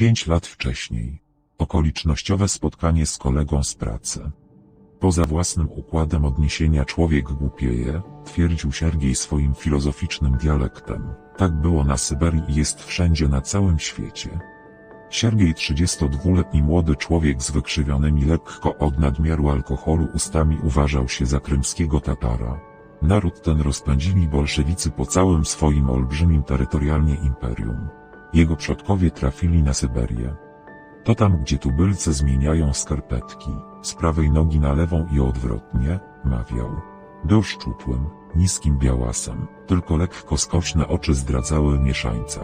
Pięć lat wcześniej. Okolicznościowe spotkanie z kolegą z pracy. Poza własnym układem odniesienia człowiek głupieje, twierdził Siergiej swoim filozoficznym dialektem. Tak było na Syberii i jest wszędzie na całym świecie. Siergiej 32-letni młody człowiek z wykrzywionymi lekko od nadmiaru alkoholu ustami uważał się za krymskiego Tatara. Naród ten rozpędzili bolszewicy po całym swoim olbrzymim terytorialnie imperium. Jego przodkowie trafili na Syberię. To tam, gdzie tubylce zmieniają skarpetki, z prawej nogi na lewą i odwrotnie, mawiał. Był szczupłym, niskim białasem, tylko lekko skośne oczy zdradzały mieszańca.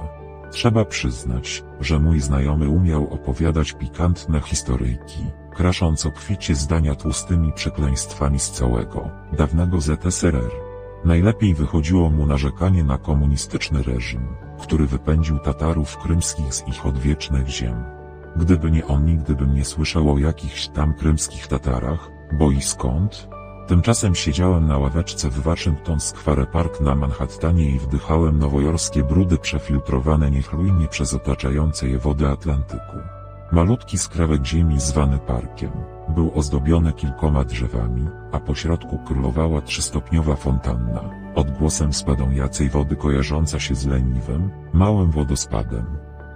Trzeba przyznać, że mój znajomy umiał opowiadać pikantne historyjki, krasząc obficie zdania tłustymi przekleństwami z całego, dawnego ZSRR. Najlepiej wychodziło mu narzekanie na komunistyczny reżim, który wypędził Tatarów krymskich z ich odwiecznych ziem. Gdyby nie on nigdy bym nie słyszał o jakichś tam krymskich Tatarach, bo i skąd? Tymczasem siedziałem na ławeczce w Waszyngton Square Park na Manhattanie i wdychałem nowojorskie brudy przefiltrowane niechlujnie przez otaczające je wody Atlantyku. Malutki skrawek ziemi zwany parkiem, był ozdobiony kilkoma drzewami, a po środku królowała trzystopniowa fontanna, odgłosem spadającej wody kojarząca się z leniwym, małym wodospadem.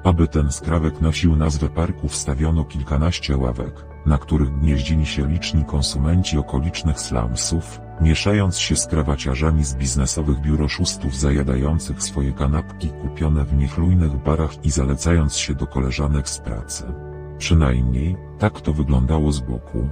Aby ten skrawek nosił nazwę parku wstawiono kilkanaście ławek, na których gnieździli się liczni konsumenci okolicznych slumsów, mieszając się z krawaciarzami z biznesowych biur oszustów zajadających swoje kanapki kupione w niechlujnych barach i zalecając się do koleżanek z pracy. Przynajmniej, tak to wyglądało z boku,